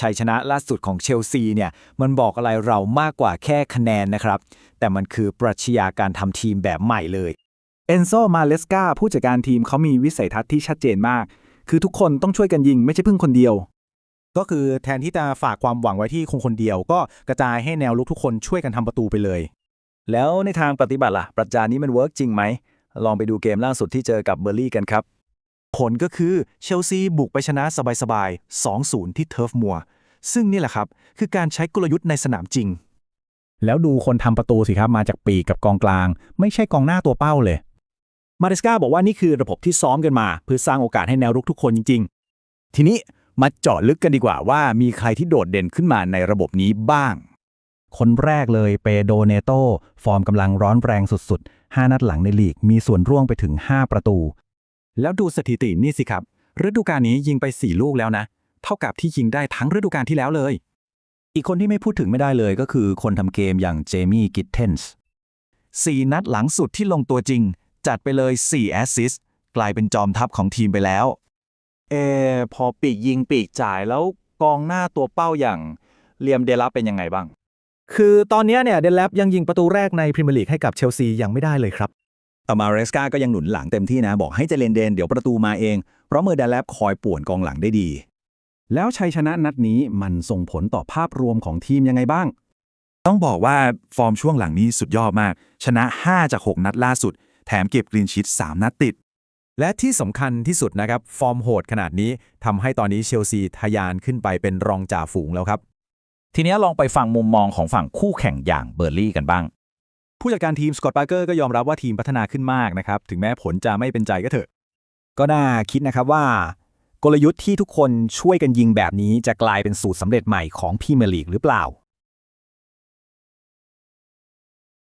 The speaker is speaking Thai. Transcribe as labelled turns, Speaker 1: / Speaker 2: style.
Speaker 1: ชัยชนะล่าสุดของเชลซีเนี่ยมันบอกอะไรเรามากกว่าแค่คะแนนนะครับ แต่มันคือปรัชญาการทำทีมแบบใหม่เลย
Speaker 2: เอนโซมาเลสกาผู้จัดการทีมเขามีวิสัยทัศน์ที่ชัดเจนมาก คือทุกคนต้องช่วยกันยิงไม่ใช่พึ่งคนเดียว
Speaker 3: ก็คือแทนที่จะฝากความหวังไว้ที่คนคนเดียว ก็กระจายให้แนวลุกทุกคนช่วยกันทำประตูไปเลย
Speaker 1: แล้วในทางปฏิบัติล่ะ ปรัชญานี้มันเวิร์กจริงไหมลองไปดูเกมล่าสุดที่เจอกับเบอร์ลี่กันครับ
Speaker 3: ผลก็คือเชลซีบุกไปชนะสบายๆ 2-0 ที่เทิร์ฟมัว ซึ่งนี่แหละครับ คือการใช้กลยุทธ์ในสนามจริง แล้วดูคนทำประตูสิครับ มาจากปีกกับกองกลาง ไม่ใช่กองหน้าตัวเป้าเลย มาริสกาบอกว่านี่คือระบบที่ซ้อมกันมา เพื่อสร้างโอกาสให้แนวรุกทุกคนจริง ๆ ทีนี้มาเจาะลึกกันดีกว่าว่ามีใครที่โดดเด่นขึ้นมาในระบบนี้บ้าง คนแรกเลยเปโดเนโตฟอร์มกำลังร้อนแรงสุดๆ 5 นัดหลังในลีกมีส่วนร่วงไปถึง 5 ประตู แล้วดูสถิตินี่สิครับ ฤดูกาลนี้ยิงไป 4 ลูกแล้วนะ เท่ากับที่ยิงได้ทั้งฤดูกาลที่แล้วเลย
Speaker 1: อีกคนที่ไม่พูดถึงไม่ได้เลยก็คือคนทำเกมอย่างเจมี่กิตเทนส์
Speaker 3: 4นัดหลังสุดที่ลงตัวจริง จัดไปเลย 4 แอสซิสต์กลายเป็นจอมทัพของทีมไปแล้ว เออพอปีกยิงปีกจ่ายแล้วกองหน้าตัวเป้าอย่างเลียมเดลับเป็นยังไงบ้าง คือตอนนี้เนี่ยเดลับยังยิงประตูแรกในพรีเมียร์ลีกให้กับเชลซียังไม่ได้เลยครับ
Speaker 4: แต่มาเรสกาก็ยังหนุนหลังเต็มที่นะ บอกให้เจเลนเดนเดี๋ยวประตูมาเอง เพราะเมอร์ดาแลบคอยป่วนกองหลังได้ดี
Speaker 3: แล้วชัยชนะนัดนี้มันส่งผลต่อภาพรวมของทีมยังไงบ้าง
Speaker 5: ต้องบอกว่าฟอร์มช่วงหลังนี้สุดยอดมาก ชนะ 5 จาก 6 นัดล่าสุด แถมเก็บกรีนชีต3 นัดติด
Speaker 3: และที่สำคัญที่สุดนะครับ ฟอร์มโหดขนาดนี้ทำให้ตอนนี้เชลซีทะยานขึ้นไปเป็นรองจ่าฝูงแล้วครับ
Speaker 6: ทีนี้ลองไปฟังมุมมองของฝั่งคู่แข่งอย่างเบอร์ลี่กันบ้าง
Speaker 3: ผู้จัดการทีมสกอตปาร์เกอร์ก็ยอมรับว่าทีมพัฒนาขึ้นมากนะครับ ถึงแม้ผลจะไม่เป็นใจก็เถอะ
Speaker 1: ก็น่าคิดนะครับว่า กลยุทธ์ที่ทุกคนช่วยกันยิงแบบนี้จะกลายเป็นสูตรสำเร็จใหม่ของพรีเมียร์ลีกหรือเปล่า